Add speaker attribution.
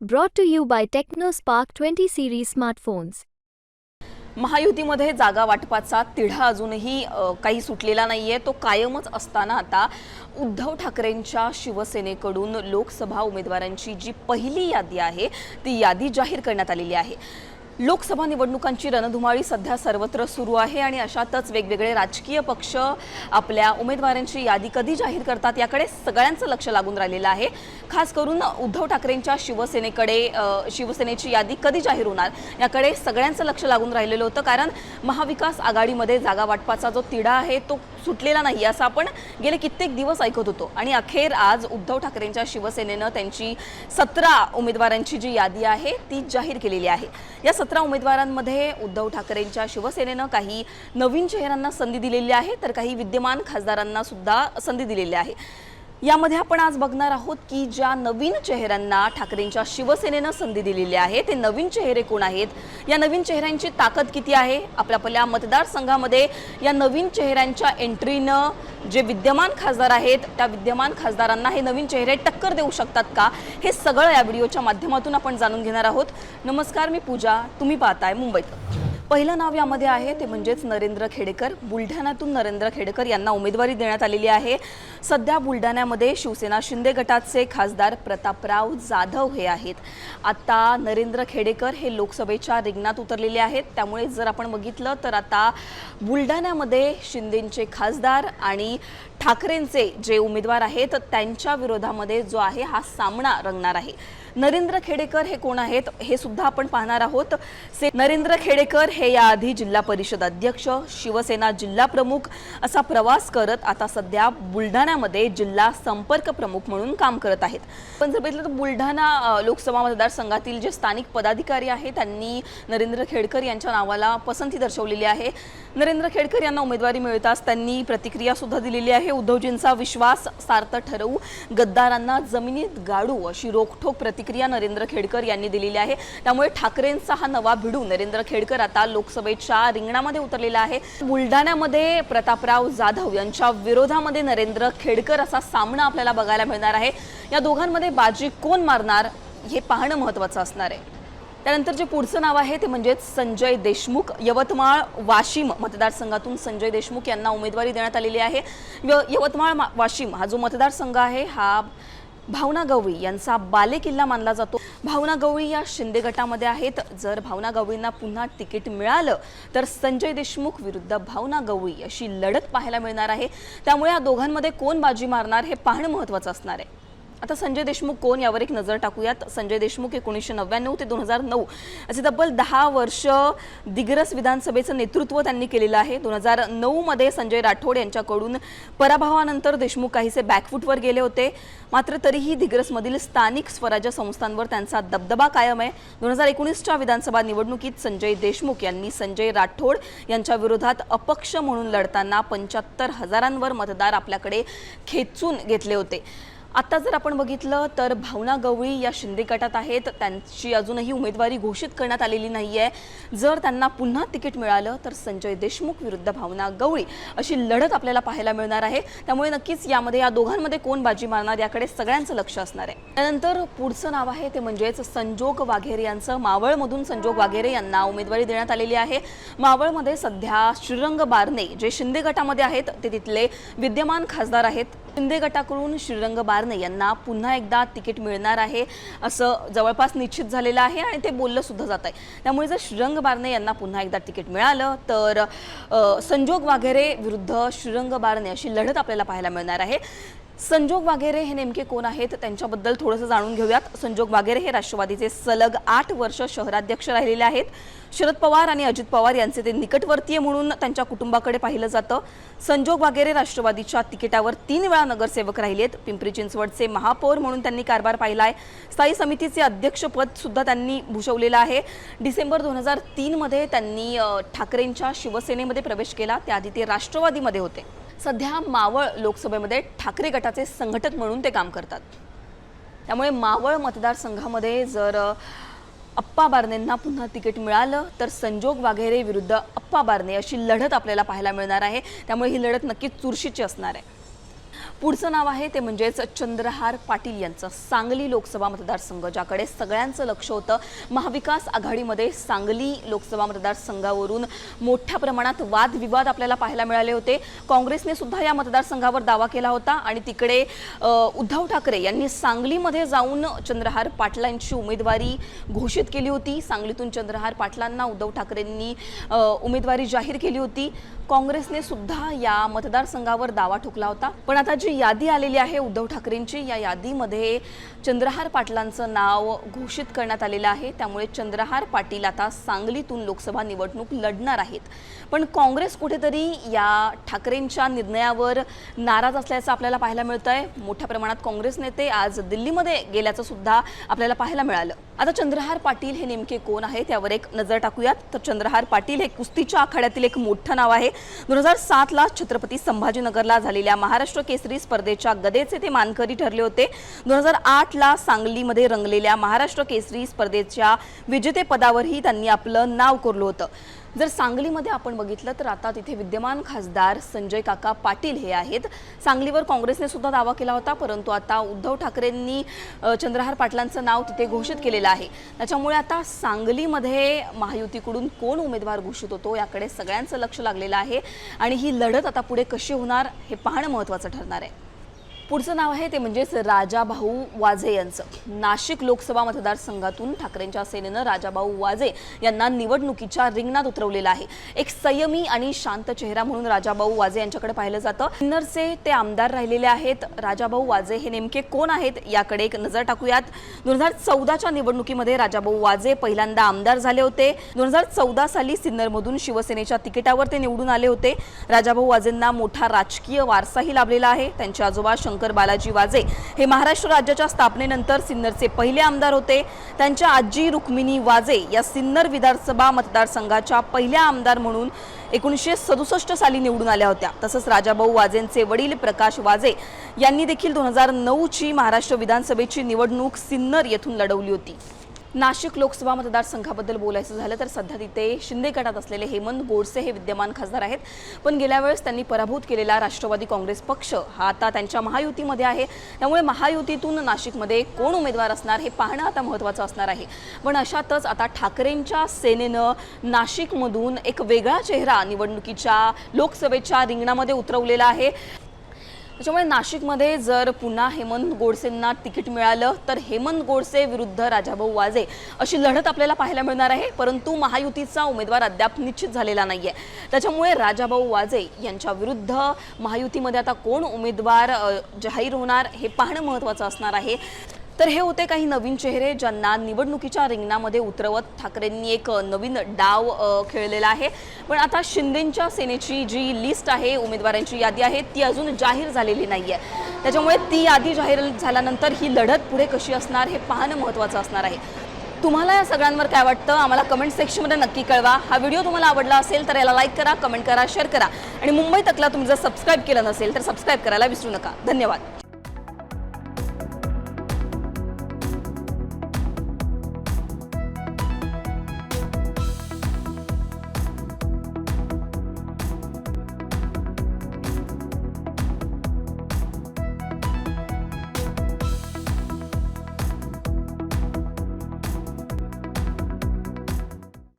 Speaker 1: Brought to you by by TechnoSpark 20 series smartphones.
Speaker 2: महायुतीमध्ये जागा वाटपाचा तिढा अजूनही काही सुटलेला नाही आहे तो कायमच असताना आता उद्धव ठाकरेंच्या शिवसेनेकडून लोकसभा उमेदवारांची जी पहिली यादी आहे ती यादी जाहीर करण्यात आलेली आहे लोकसभा निवडणुकांची रणधुमाळी सध्या सर्वत्र सुरू आहे आणि अशातच वेगवेगळे राजकीय पक्ष आपल्या उमेदवारांची यादी कधी जाहीर करतात याकडे सगळ्यांचं लक्ष लागून राहिलेलं आहे. खास करून उद्धव ठाकरेंच्या शिवसेनेकडे शिवसेनेची यादी कधी जाहीर होणार याकडे सगळ्यांचं लक्ष लागून राहिलेलं होतं. कारण महाविकास आघाडीमध्ये जागा वाटपाचा जो तिढा आहे तो सुटलेला नाही असं आपण गेले कित्येक दिवस ऐकत होतो. आणि अखेर आज उद्धव ठाकरेंच्या शिवसेनेनं त्यांची सतरा उमेदवारांची जी यादी आहे ती जाहीर केलेली आहे. या सतरा उमेदवारांमध्ये उद्धव ठाकरेंच्या शिवसेनेनं काही नवीन चेहऱ्यांना संधी दिलेली आहे तर काही विद्यमान खासदारांना सुद्धा संधी दिलेली आहे. यामध्ये आपण आज बघणार आहोत की ज्या नवीन चेहऱ्यांना ठाकरेंच्या शिवसेनेनं संधी दिलेली आहे ते नवीन चेहरे कोण आहेत? या नवीन चेहऱ्यांची ताकद किती आहे? आपल्या आपल्या मतदारसंघामध्ये या नवीन चेहऱ्यांच्या एंट्रीनं जे विद्यमान खासदार आहेत त्या विद्यमान खासदारांना हे नवीन चेहरे टक्कर देऊ शकतात का? हे सगळं या व्हिडिओच्या माध्यमातून आपण जाणून घेणार आहोत. नमस्कार मी पूजा. तुम्ही पाहताय मुंबईत. पहिलं नाव यामध्ये आहे ते म्हणजेच नरेंद्र खेडेकर. बुलढाण्यातून नरेंद्र खेडेकर यांना उमेदवारी देण्यात आलेली आहे. सध्या बुलढाण्यामध्ये शिवसेना शिंदे गटाचे खासदार प्रतापराव जाधव हे आहेत. आता नरेंद्र खेडेकर हे लोकसभेच्या रिंगणात उतरलेले आहेत. त्यामुळे जर आपण बघितलं तर आता बुलढाण्यामध्ये शिंदेंचे खासदार आणि ठाकरेंचे जे उमेदवार आहेत त्यांच्या विरोधामध्ये जो आहे हा सामना रंगणार आहे. नरेंद्र खेडेकर हे कोण आहेत हे सुद्धा आपण पाहणार आहोत. से नरेंद्र खेडेकर हे याआधी जिल्हा परिषद अध्यक्ष शिवसेना जिल्हा प्रमुख असा प्रवास करत आता सध्या बुलढाण्यामध्ये जिल्हा संपर्क प्रमुख म्हणून काम करत आहेत. पण जर बघितलं तर बुलढाणा लोकसभा मतदारसंघातील जे स्थानिक पदाधिकारी आहेत त्यांनी नरेंद्र खेडकर यांच्या नावाला पसंती दर्शवलेली आहे. नरेंद्र खेडकर यांना उमेदवारी मिळताच त्यांनी प्रतिक्रिया सुद्धा दिलेली आहे. उद्धवजींचा विश्वास सार्थ ठरवू गद्दारांना जमिनीत गाडू अशी रोखठोक प्रतिक्रिया नरेंद्र खेडकर यांनी दिलेली आहे. त्यामुळे ठाकरेंचा हा नवा भिडू नरेंद्र खेडकर आता लोकसभेच्या रिंगणामध्ये उतरलेला आहे. बुलढाण्यामध्ये प्रतापराव जाधव यांच्या विरोधामध्ये नरेंद्र खेडकर असा सामना आपल्याला बघायला मिळणार आहे. या दोघांमध्ये बाजी कोण मारणार हे पाहणं महत्त्वाचं असणार आहे. त्यानंतर जे पुढचं नाव आहे ते म्हणजेच संजय देशमुख. यवतमाळ वाशिम मतदारसंघातून संजय देशमुख यांना उमेदवारी देण्यात आलेली आहे. य- यवतमाळ मा- वाशिम हा जो मतदारसंघ आहे हा भावना गवळी यांचा बालेकिल्ला मानला जातो. भावना गवळी या शिंदे गटामध्ये आहेत. जर भावना गवळींना पुन्हा तिकीट मिळालं तर संजय देशमुख विरुद्ध भावना गवळी अशी लढत पाहायला मिळणार आहे. त्यामुळे या दोघांमध्ये कोण बाजी मारणार हे पाहणं महत्त्वाचं असणार आहे. आता संजय देशमुख कोण यावर एक नजर टाकूयात. संजय देशमुख एकोणीसशे नव्याण्णव ते दोन हजार नऊ. असे तब्बल दहा वर्ष दिग्रस विधानसभेचं नेतृत्व त्यांनी केलेलं आहे. दोन हजार नऊमध्ये संजय राठोड यांच्याकडून पराभवानंतर देशमुख काहीसे बॅकफूटवर गेले होते. मात्र तरीही दिग्रसमधील स्थानिक स्वराज्य संस्थांवर त्यांचा दबदबा कायम आहे. दोन हजार एकोणीसच्या विधानसभा निवडणुकीत संजय देशमुख यांनी संजय राठोड यांच्या विरोधात अपक्ष म्हणून लढताना पंच्याहत्तर हजारांवर मतदार आपल्याकडे खेचून घेतले होते. आता जर आपण बघितलं तर भावना गवळी या शिंदे गटात आहेत. त्यांची अजूनही उमेदवारी घोषित करण्यात आलेली नाही आहे जर त्यांना पुन्हा तिकीट मिळालं तर संजय देशमुख विरुद्ध भावना गवळी अशी लढत आपल्याला पाहायला मिळणार आहे. त्यामुळे नक्कीच यामध्ये या दोघांमध्ये कोण बाजी मारणार याकडे सगळ्यांचं लक्ष असणार आहे. त्यानंतर पुढचं नाव आहे ते म्हणजेच संजोग वाघेरे यांचं. मावळमधून संजोग वाघेरे यांना उमेदवारी देण्यात आलेली आहे. मावळमध्ये सध्या श्रीरंग बारणे जे शिंदे गटामध्ये आहेत ते तिथले विद्यमान खासदार आहेत. शिंदे गटाकडून श्रीरंग बारणे यांना पुन्हा एकदा तिकीट मिळणार आहे असं जवळपास निश्चित झालेलं आहे आणि ते बोललं सुद्धा जात आहे. त्यामुळे जर श्रीरंग बारणे यांना पुन्हा एकदा तिकीट मिळालं तर संजोग वाघेरे विरुद्ध श्रीरंग बारणे अशी लढत आपल्याला पाहायला मिळणार आहे. संजोग वाघेरे हे नेमके कोण आहेत त्यांच्याबद्दल थोडंसं जाणून घेऊयात. संजोग वाघेरे हे राष्ट्रवादीचे सलग आठ वर्ष शहराध्यक्ष राहिलेले आहेत. शरद पवार आणि अजित पवार यांचे ते निकटवर्तीय म्हणून त्यांच्या कुटुंबाकडे पाहिलं जातं. संजोग वाघेरे राष्ट्रवादीच्या तिकिटावर तीन वेळा नगरसेवक राहिलेत पिंपरी चिंचवडचे महापौर म्हणून त्यांनी कारभार पाहिला आहे स्थायी समितीचे अध्यक्षपद सुद्धा त्यांनी भूषवलेलं आहे. डिसेंबर दोन हजार तीनमध्ये त्यांनी ठाकरेंच्या शिवसेनेमध्ये प्रवेश केला. त्याआधी ते राष्ट्रवादीमध्ये होते. सध्या मावळ लोकसभेमध्ये ठाकरे गटाचे संघटक म्हणून ते काम करतात. त्यामुळे मावळ मतदारसंघामध्ये जर अप्पा बारणेंना पुन्हा तिकीट मिळालं तर संजोग वाघेरे विरुद्ध अप्पा बारने अशी लढत आपल्याला पाहायला मिळणार आहे. त्यामुळे ही लढत नक्कीच चुरशीची असणार आहे. पुढचं नाव आहे ते म्हणजेच चंद्रहार पाटील यांचं. सांगली लोकसभा मतदारसंघ ज्याकडे सगळ्यांचं लक्ष होतं महाविकास आघाडीमध्ये सांगली लोकसभा मतदारसंघावरून मोठ्या प्रमाणात वादविवाद आपल्याला पाहायला मिळाले होते. काँग्रेसने सुद्धा या मतदारसंघावर दावा केला होता आणि तिकडे उद्धव ठाकरे यांनी सांगलीमध्ये जाऊन चंद्रहार पाटलांची उमेदवारी घोषित केली होती. सांगलीतून चंद्रहार पाटलांना उद्धव ठाकरेंनी उमेदवारी जाहीर केली होती. काँग्रेसने सुद्धा या मतदारसंघावर दावा ठोकला होता. पण आता जी यादी आलेली आहे उद्धव ठाकरेंची या यादीमध्ये चंद्रहार पाटलांचं नाव घोषित करण्यात आलेलं आहे. त्यामुळे चंद्रहार पाटील आता सांगलीतून लोकसभा निवडणूक लढणार आहेत. पण काँग्रेस कुठेतरी या ठाकरेंच्या निर्णयावर नाराज असल्याचं आपल्याला पाहायला मिळतं आहे मोठ्या प्रमाणात काँग्रेस नेते आज दिल्लीमध्ये गेल्याचं सुद्धा आपल्याला पाहायला मिळालं. आता चंद्रहार पाटील हे नेमके कोण आहेत? यावर एक नजर टाकूयात. तर चंद्रहार पाटील हे कुस्तीच्या आखाड्यातील एक मोठं नाव आहे. दोन हजार सातला छत्रपती संभाजीनगरला झालेल्या महाराष्ट्र केसरी स्पर्धेच्या गदेचे ते मानकरी ठरले होते. दोन हजार आठला सांगलीमध्ये रंगलेल्या महाराष्ट्र केसरी स्पर्धेच्या विजेतेपदावरही त्यांनी आपलं नाव कोरलं होतं. जर सांगलीमध्ये आपण बघितलं तर आता तिथे विद्यमान खासदार संजय काका पाटील हे आहेत. सांगलीवर काँग्रेसने सुद्धा दावा केला होता परंतु आता उद्धव ठाकरेंनी चंद्रहार पाटलांचं नाव तिथे घोषित केलेलं आहे. त्याच्यामुळे आता सांगलीमध्ये महायुतीकडून कोण उमेदवार घोषित होतो याकडे सगळ्यांचं लक्ष लागलेलं आहे आणि ही लढत आता पुढे कशी होणार हे पाहणं महत्त्वाचं ठरणार आहे. पुढचं नाव आहे ते म्हणजेच राजाभाऊ वाझे यांचं. नाशिक लोकसभा मतदारसंघातून ठाकरेंच्या सेनेनं राजाभाऊ वाझे यांना निवडणुकीच्या रिंगणात उतरवलेलं आहे. एक संयमी आणि शांत चेहरा म्हणून राजाभाऊ वाझे यांच्याकडे पाहिलं जातं. सिन्नरचे ते आमदार राहिलेले आहेत. राजाभाऊ वाझे हे नेमके कोण आहेत? याकडे एक नजर टाकूयात. दोन हजार चौदाच्या निवडणुकीमध्ये राजाभाऊ वाजे पहिल्यांदा आमदार झाले होते. दोन हजार चौदा साली सिन्नरमधून शिवसेनेच्या तिकिटावर ते निवडून आले होते. राजाभाऊ वाझेंना मोठा राजकीय वारसाही लाभलेला आहे. त्यांचे आजोबा शंकर बालाजी वाजे हे महाराष्ट्र राज्याच्या स्थापनेनंतर सिन्नरचे पहिले आमदार होते. त्यांच्या आजी रुक्मिणी वाजे या सिन्नर विधानसभा मतदारसंघाच्या पहिल्या आमदार म्हणून एकोणीसशे सदुसष्ट साली निवडून आल्या होत्या. तसंच राजाभाऊ वाजेंचे वडील प्रकाश वाजे यांनी देखील दोन हजार नऊची महाराष्ट्र विधानसभेची निवडणूक सिन्नर येथून लढवली होती. नाशिक लोकसभा मतदारसंघाबद्दल बोलायचं झालं तर सध्या तिथे शिंदे गटात असलेले हेमंत गोडसे हे विद्यमान खासदार आहेत. पण गेल्या वेळेस त्यांनी पराभूत केलेला राष्ट्रवादी काँग्रेस पक्ष हा आता त्यांच्या महायुतीमध्ये आहे. त्यामुळे महायुतीतून नाशिकमध्ये कोण उमेदवार असणार हे पाहणं आता महत्त्वाचं असणार आहे. पण अशातच आता ठाकरेंच्या सेनेनं नाशिकमधून एक वेगळा चेहरा निवडणुकीच्या लोकसभेच्या रिंगणामध्ये उतरवलेला आहे. त्याच्यामुळे नाशिकमध्ये जर पुन्हा हेमंत गोडसेंना तिकीट मिळालं तर हेमंत गोडसे विरुद्ध राजाभाऊ वाजे अशी लढत आपल्याला पाहायला मिळणार आहे. परंतु महायुतीचा उमेदवार अद्याप निश्चित झालेला नाही आहे त्याच्यामुळे राजाभाऊ वाजे यांच्या विरुद्ध महायुतीमध्ये आता कोण उमेदवार जाहीर होणार हे पाहणं महत्त्वाचं असणार आहे. तर हे होते काही नवीन चेहरे ज्यांना निवडणुकीच्या रिंगणामध्ये उतरवत ठाकरेंनी एक नवीन डाव खेळलेला आहे. पण आता शिंदेंच्या सेनेची जी लिस्ट आहे उमेदवारांची यादी आहे ती अजून जाहीर झालेली नाही आहे त्याच्यामुळे ती यादी जाहीर झाल्यानंतर ही लढत पुढे कशी असणार हे पाहणं महत्त्वाचं असणार आहे. तुम्हाला या सगळ्यांवर काय वाटतं? आम्हाला कमेंट सेक्शनमध्ये नक्की कळवा. हा व्हिडिओ तुम्हाला आवडला असेल तर याला लाईक करा कमेंट करा शेअर करा. आणि मुंबई तकला तुम्ही जर सबस्क्राईब केलं नसेल तर सबस्क्राईब करायला विसरू नका. धन्यवाद.